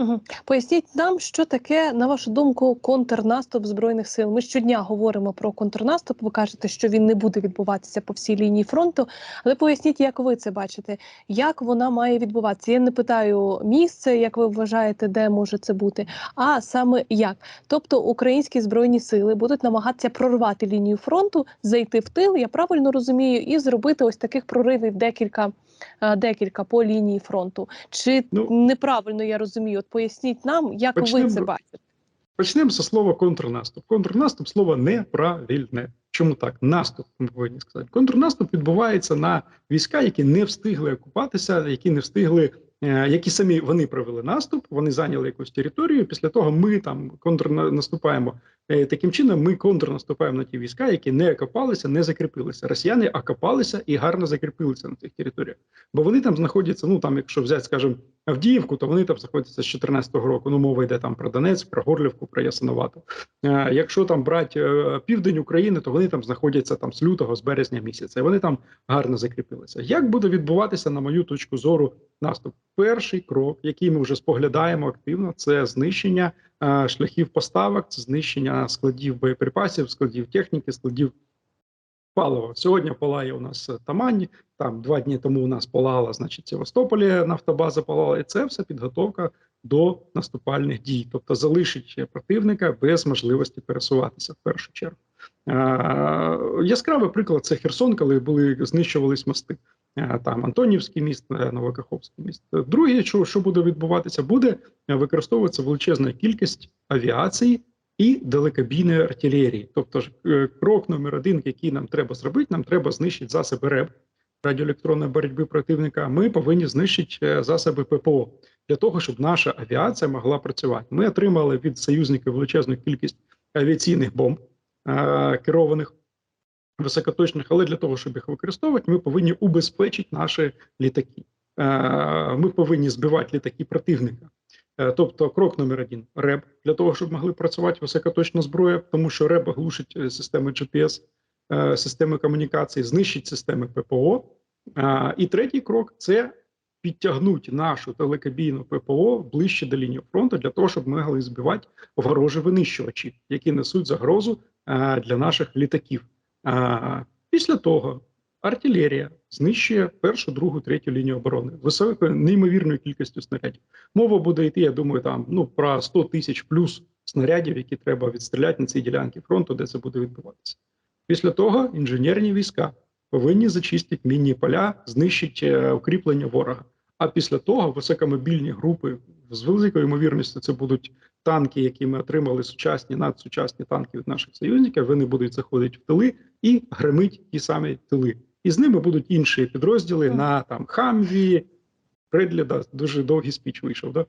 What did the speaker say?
Мгм. Поясніть нам, що таке, на вашу думку, контрнаступ збройних сил. Ми щодня говоримо про контрнаступ. Ви кажете, що він не буде відбуватися по всій лінії фронту. Але поясніть, як ви це бачите, як вона має відбуватися. Я не питаю місце, як ви вважаєте, де може це бути, а саме як. Тобто українські збройні сили будуть намагатися прорвати лінію фронту, зайти в тил, я правильно розумію, і зробити ось таких проривів декілька, е, декілька по лінії фронту. Чи Ну, неправильно я розумію? Поясніть нам, як ви це бачите. Почнемо зі слова контрнаступ. Контрнаступ слово неправильне. Чому так? Наступ ми повинні сказати. Контрнаступ відбувається на війська, які не встигли окупатися, які не встигли, е, які самі вони провели наступ, вони зайняли якусь територію. Після того ми там контрнаступаємо. Е, Таким чином, ми контрнаступаємо на ті війська, які не окопалися, не закріпилися. Росіяни окопалися і гарно закріпилися на цих територіях, бо вони там знаходяться. Ну там, якщо взяти, скажімо, Авдіївку, то вони там знаходяться з 2014 року. Ну, мова йде там про Донецьк, про Горлівку, про Ясиновату. Е, якщо там брати е, південь України, то вони там знаходяться там з лютого, з березня місяця. І вони там гарно закріпилися. Як буде відбуватися, на мою точку зору, наступ? Перший крок, який ми вже споглядаємо активно, це знищення шляхів поставок, це знищення складів боєприпасів, складів техніки, складів палива. Сьогодні палає у нас Тамань, там два дні тому у нас палала, значить, Севастополі нафтобаза палала, і це все підготовка до наступальних дій, тобто залишить противника без можливості пересуватися в першу чергу. Е, яскравий приклад це Херсон, коли були знищувались мости. Е, Там Антонівський міст, е, Новокаховський міст. Друге, що, що буде відбуватися, буде використовуватися величезна кількість авіації і далекобійної артилерії. Тобто, ж, крок номер один, який нам треба зробити, нам треба знищити засоби РЕБ радіоелектронної боротьби противника. Ми повинні знищити засоби ППО для того, щоб наша авіація могла працювати. Ми отримали від союзників величезну кількість авіаційних бомб керованих високоточних, але для того, щоб їх використовувати, ми повинні убезпечити наші літаки. Е, Ми повинні збивати літаки противника. Е, Тобто, крок номер один РЕБ для того, щоб могли працювати високоточна зброя, тому що РЕБ глушить е, системи GPS, е, системи комунікації, знищить системи ППО. Е, І третій крок це підтягнути нашу телекабійну ППО ближче до лінії фронту для того, щоб ми могли збивати ворожі винищувачі, які несуть загрозу е, для наших літаків. Е, Після того артилерія знищує першу, другу, третю лінію оборони високою неймовірною кількістю снарядів. Мова буде йти, я думаю, там ну про 100 тисяч плюс снарядів, які треба відстріляти на цій ділянці фронту, де це буде відбуватися. Після того інженерні війська повинні зачистити мінні поля, знищити е, укріплення ворога. А після того високомобільні групи з великою ймовірністю це будуть танки, які ми отримали сучасні, надсучасні танки від наших союзників. Вони будуть заходити в тили і гримить ті самі тили. І з ними будуть інші підрозділи на там Хамві, Предлі, да, дуже довгий спіч вийшов. Да?